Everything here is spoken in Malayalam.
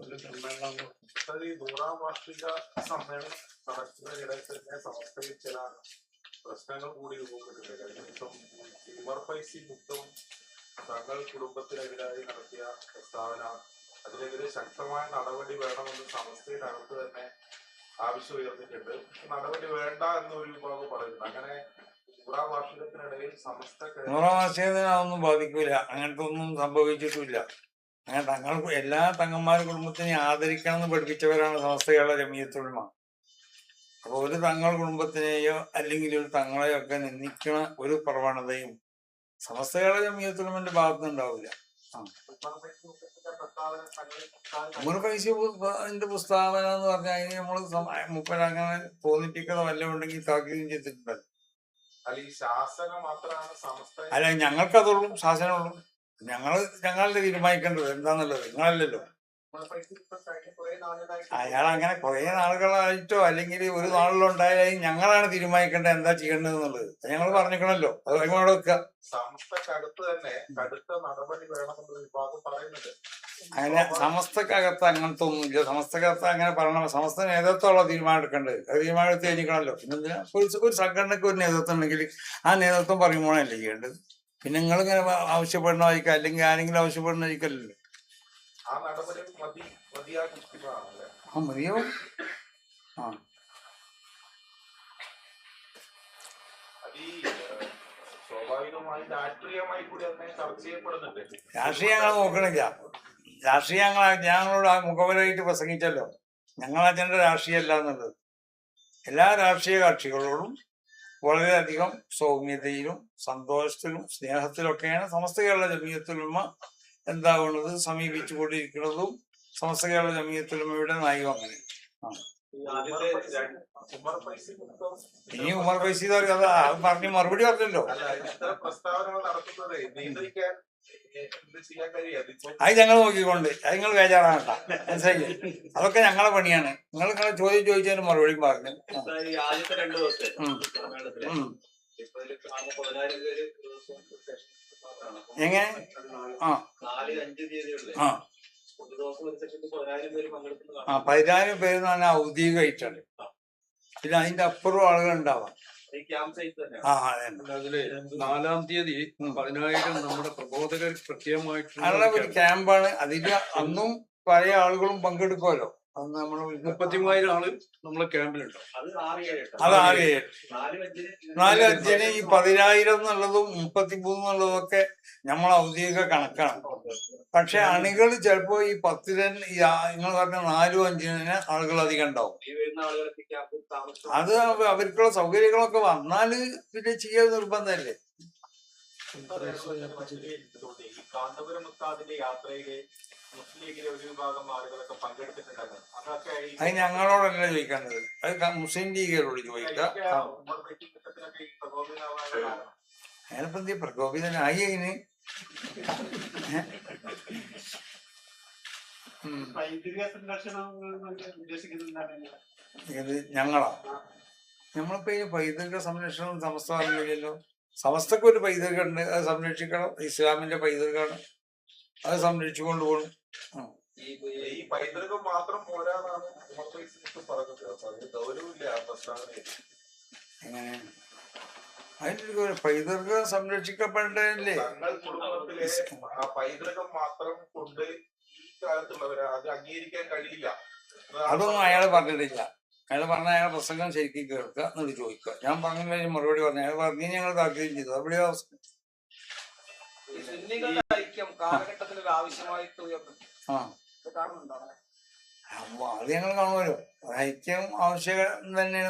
ഒരു സമ്മേളനം പ്രശ്നങ്ങൾ കൂടി മുക്തം തങ്ങൾ കുടുംബത്തിനെതിരായി നടത്തിയ പ്രസ്താവന അതിനെതിരെ ശക്തമായ നടപടി വേണമെന്ന് സമസ്തയിനകത്ത് തന്നെ ആവശ്യം ഉയർന്നിട്ടുണ്ട് നടപടി വേണ്ട എന്നൊരു വിഭാഗം പറയുന്നു അങ്ങനെ നൂറാം വാർഷികത്തിനിടയിൽ സമസ്ത നൂറാം വാർഷികത്തിന് അതൊന്നും ബാധിക്കൂല. അങ്ങനത്തെ ഒന്നും സംഭവിച്ചിട്ടില്ല അങ്ങനെ തങ്ങൾ എല്ലാ തങ്ങന്മാരുടെ കുടുംബത്തിനെ ആദരിക്കണം എന്ന് പഠിപ്പിച്ചവരാണ് സമസ്ത കേരള ജമീയത്തുൽമ അപ്പൊ ഒരു തങ്ങൾ കുടുംബത്തിനെയോ അല്ലെങ്കിൽ ഒരു തങ്ങളെയോ ഒക്കെ നിന്ദിക്കണ ഒരു പ്രവണതയും സമസ്ത കേരള ജമീയത്തുൽമന്റെ ഭാഗത്തുനിന്ന് ഉണ്ടാവില്ല ഉമർ ഫൈസി മുക്തത്തിന്റെ പ്രസ്താവന എന്ന് പറഞ്ഞാൽ അതിന് നമ്മൾ മുപ്പരങ്ങനെ തോന്നിപ്പിക്കുന്ന വല്ലതും ഉണ്ടെങ്കിൽ താക്കീതും ചെയ്തിട്ടുണ്ടല്ലോ. അല്ല ഞങ്ങൾക്കതുള്ളൂ ശാസനമുള്ളൂ. ഞങ്ങൾ ഞങ്ങളല്ലേ തീരുമാനിക്കേണ്ടത്? എന്താന്നുള്ളത്? നിങ്ങളല്ലല്ലോ. അയാൾ അങ്ങനെ കുറെ നാളുകളായിട്ടോ അല്ലെങ്കിൽ ഒരു നാളിലോ ഉണ്ടായാലും ഞങ്ങളാണ് തീരുമാനിക്കേണ്ടത് എന്താ ചെയ്യേണ്ടത് എന്നുള്ളത് ഞങ്ങൾ പറഞ്ഞിക്കണല്ലോ അത് വെക്കുക. സമസ്തക്കടുത്ത് തന്നെ കടുത്ത നടപടി വേണമെന്ന് വിഭാഗം പറയുന്നുണ്ട്. അങ്ങനെ സമസ്തക്കകത്ത് അങ്ങനത്തെ ഒന്നുമില്ല. സമസ്തക്കകത്ത് അങ്ങനെ പറയണം. സമസ്ത നേതൃത്വമുള്ള തീരുമാനം എടുക്കേണ്ടത്. അത് തീരുമാനം എടുത്ത് കഴിഞ്ഞിക്കണല്ലോ പിന്നെന്തിനാ? ഒരു സംഘടനക്ക് സംഘടനയ്ക്ക് ഒരു നേതൃത്വം ഉണ്ടെങ്കിൽ ആ നേതൃത്വം പറയുമ്പോഴല്ലേ ചെയ്യേണ്ടത്? പിന്നെ നിങ്ങളിങ്ങനെ ആവശ്യപ്പെടുന്നതായിരിക്കും അല്ലെങ്കിൽ ആരെങ്കിലും ആവശ്യപ്പെടണമായിരിക്കല്ലോ ആ മതിയോ? ആ. രാഷ്ട്രീയം ഞങ്ങൾ നോക്കണില്ല. രാഷ്ട്രീയം ഞങ്ങൾ ഞങ്ങളോട് ആ മുഖവരായിട്ട് പ്രസംഗിച്ചല്ലോ. ഞങ്ങൾ അജണ്ട രാഷ്ട്രീയമല്ല എന്നുള്ളത്. എല്ലാ രാഷ്ട്രീയ കക്ഷികളോടും വളരെയധികം സൗമ്യതയിലും സന്തോഷത്തിലും സ്നേഹത്തിലൊക്കെയാണ് സമസ്ത കേരള ജമീയത്തുലമ എന്താകുന്നത് സമീപിച്ചുകൊണ്ടിരിക്കുന്നതും സമസ്ത കേരള ജമീയത്തുലമയുടെ നയം അങ്ങനെ. ഇനി ഉമർ പൈസ അത് പറഞ്ഞു മറുപടി പറഞ്ഞല്ലോ. നടത്തുന്നത് അത് ഞങ്ങൾ നോക്കിക്കൊണ്ട്. അത് നിങ്ങൾ ബേജാറാകണ്ട മനസ്സിലായി അതൊക്കെ ഞങ്ങളെ പണിയാണ്. നിങ്ങൾ നിങ്ങളെ ചോദ്യം ചോദിച്ചതിന് മറുപടി പറഞ്ഞു. എങ്ങനെ? ആ. ആ. പതിനായിരം പേര് എന്ന് പറഞ്ഞാൽ ഔദ്യോഗികമായിട്ടാണ് പിന്നെ അതിന്റെ അപ്പുറം ആളുകൾ ഉണ്ടാവാം. ആ അതിൽ നാലാം തീയതി. പതിനായിരം നമ്മുടെ പ്രബോധകർ പ്രത്യേകമായിട്ടുള്ള ഒരു ക്യാമ്പാണ്. അതിൽ അന്നും പല ആളുകളും പങ്കെടുക്കുമല്ലോ അന്ന് നമ്മൾ മുപ്പത്തിമൂവായിരം ആൾ നമ്മളെ ക്യാമ്പിലുണ്ട് അത് ആറ് ഏഴ് അത് നാല് അഞ്ചിന് ഈ പതിനായിരം എന്നുള്ളതും മുപ്പത്തിമൂന്ന് എന്നുള്ളതും ഒക്കെ നമ്മൾ ഔദ്യോഗിക കണക്കാണ്. പക്ഷെ അണികൾ ചിലപ്പോ ഈ ആ- നിങ്ങൾ പറഞ്ഞ നാലും അഞ്ചിന് ആളുകൾ അധികം ഉണ്ടാവും. അത് അവർക്കുള്ള സൗകര്യങ്ങളൊക്കെ വന്നാൽ പിന്നെ ചെയ്യാൻ നിർബന്ധമല്ലേ? കാന്തപുരം മുത്താദിന്റെ യാത്രയിൽ മുസ്ലിം ലീഗിലെ ഒരു വിഭാഗം ആളുകളൊക്കെ പങ്കെടുത്തിട്ടുണ്ടായിരുന്നു. അതൊക്കെ അത് ഞങ്ങളോടല്ല ചോദിക്കേണ്ടത്? അത് മുസ്ലിം ലീഗുകാരോട് ചോദിക്കാം. ഈ കാരണം. എന്ത് പ്രകോപിതനായി അതിന് സംരക്ഷണം ഇത് ഞങ്ങളാ. നമ്മളിപ്പോ ഈ പൈതൃക സംരക്ഷണം സമസ്ത സമസ്തക്കൊരു സമസ്തക്ക് ഒരു പൈതൃകം ഉണ്ട് അത് സംരക്ഷിക്കണം. ഇസ്ലാമിന്റെ പൈതൃകമാണ്. അത് സംരക്ഷിച്ചുകൊണ്ട് പോകണം ഈ പൈതൃകം മാത്രം പോരാന്നാണ് പറഞ്ഞത്. പ്രസ്താവനയിൽ എങ്ങനെ അതിന്റെ ഒരു പൈതൃകം സംരക്ഷിക്കപ്പെടേണ്ടതല്ലേ? കുടുംബത്തിലെ ആ പൈതൃകം മാത്രം കൊണ്ട് ഈ കാലത്തുള്ളവരെ അത് അംഗീകരിക്കാൻ കഴിയില്ല. അതൊന്നും അയാൾ പറഞ്ഞിട്ടില്ല. അയാൾ പറഞ്ഞ അയാളെ പ്രസംഗം ശരിക്കും കേൾക്കുക എന്നിട്ട് ചോദിക്കുക ഞാൻ പറഞ്ഞു കഴിഞ്ഞാൽ മറുപടി പറഞ്ഞു അയാൾ പറഞ്ഞു ഞങ്ങൾ താല്പര്യം ചെയ്തു. അവിടെ സുന്നികളുടെ ഐക്യം കാലഘട്ടത്തിൽ ഒരു ആവശ്യമായിട്ട് ഉയർന്നു അപ്പൊ അത് ഞങ്ങൾ കാണുമല്ലോ. ഐക്യം ആവശ്യം തന്നെയാണ്.